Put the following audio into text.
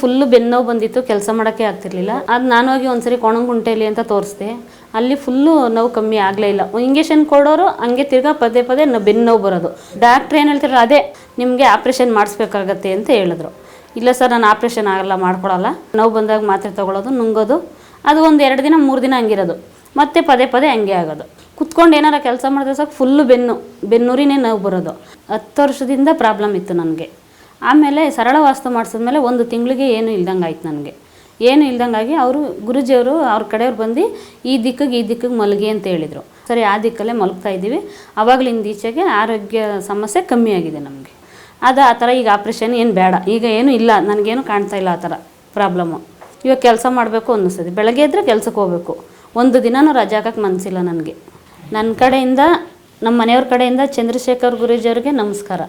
Full ಬೆನ್ನೋವು ಬಂದಿತ್ತು, ಕೆಲಸ ಮಾಡೋಕ್ಕೆ ಆಗ್ತಿರ್ಲಿಲ್ಲ. ಅದು ನಾನು ಹೋಗಿ ಒಂದ್ಸರಿ ಕೊಣಂಗುಂಟೆಯಲ್ಲಿ ಅಂತ ತೋರಿಸ್ದೆ. ಅಲ್ಲಿ ಫುಲ್ಲು ನೋವು ಕಮ್ಮಿ ಆಗಲೇ ಇಲ್ಲ. ಇಂಜೆಕ್ಷನ್ ಕೊಡೋರು ಹಂಗೆ ತಿರ್ಗಾ ಪದೇ ಪದೇ ನ ಬೆನ್ನು ನೋವು ಬರೋದು. ಡಾಕ್ಟ್ರ್ ಏನು ಹೇಳ್ತಾರೆ ಅದೇ, ನಿಮಗೆ ಆಪ್ರೇಷನ್ ಮಾಡಿಸ್ಬೇಕಾಗತ್ತೆ ಅಂತ ಹೇಳಿದ್ರು. ಇಲ್ಲ ಸರ್, ನಾನು ಆಪ್ರೇಷನ್ ಆಗಲ್ಲ ಮಾಡ್ಕೊಳ್ಳಲ್ಲ ನೋವು ಬಂದಾಗ ಮಾತ್ರೆ ತಗೊಳ್ಳೋದು ನುಂಗೋದು. ಅದು ಒಂದು ಎರಡು ದಿನ, ಮೂರು ದಿನ ಹಂಗಿರೋದು. ಮತ್ತೆ ಪದೇ ಪದೇ ಹಂಗೆ ಆಗೋದು. ಕುತ್ಕೊಂಡು ಏನಾರ ಕೆಲಸ ಮಾಡಿದ್ರೆ ಸಾಕು ಫುಲ್ಲು ಬೆನ್ನು, ಬೆನ್ನೂರಿನೇ ನೋವು ಬರೋದು. ಹತ್ತು ವರ್ಷದಿಂದ ಪ್ರಾಬ್ಲಮ್ ಇತ್ತು ನನಗೆ. ಆಮೇಲೆ ಸರಳ ವಾಸ್ತು ಮಾಡಿಸಿದ್ಮೇಲೆ ಒಂದು ತಿಂಗಳಿಗೆ ಏನು ಇಲ್ದಂಗೆ ಆಯ್ತು ನನಗೆ. ಏನು ಇಲ್ದಂಗಾಗಿ ಅವರು ಗುರುಜಿಯವರು ಅವ್ರ ಕಡೆಯವ್ರು ಬಂದು ಈ ದಿಕ್ಕಿಗೆ ಈ ದಿಕ್ಕಿಗೆ ಮಲಗಿ ಅಂತ ಹೇಳಿದರು. ಸರಿ, ಆ ದಿಕ್ಕಲ್ಲೇ ಮಲಗ್ತಾ ಇದ್ದೀವಿ. ಅವಾಗಲಿಂದ ಈಚೆಗೆ ಆರೋಗ್ಯ ಸಮಸ್ಯೆ ಕಮ್ಮಿ ಆಗಿದೆ ನಮಗೆ. ಅದು ಆ ಥರ ಈಗ ಆಪ್ರೇಷನ್ ಏನು ಬೇಡ. ಈಗ ಏನು ಇಲ್ಲ. ನನಗೇನು ಕಾಣ್ತಾ ಇಲ್ಲ ಆ ಥರ ಪ್ರಾಬ್ಲಮ್ಮು. ಇವಾಗ ಕೆಲಸ ಮಾಡಬೇಕು ಅನ್ನಿಸ್ತದೆ. ಬೆಳಗ್ಗೆ ಎದ್ದರೆ ಕೆಲಸಕ್ಕೆ ಹೋಗಬೇಕು. ಒಂದು ದಿನನೂ ರಜೆ ಹಾಕಕ್ಕೆ ಮನಸ್ಸಿಲ್ಲ ನನಗೆ. ನನ್ನ ಕಡೆಯಿಂದ ನಮ್ಮ ಮನೆಯವ್ರ ಕಡೆಯಿಂದ ಚಂದ್ರಶೇಖರ್ ಗುರೂಜಿಯವ್ರಿಗೆ ನಮಸ್ಕಾರ.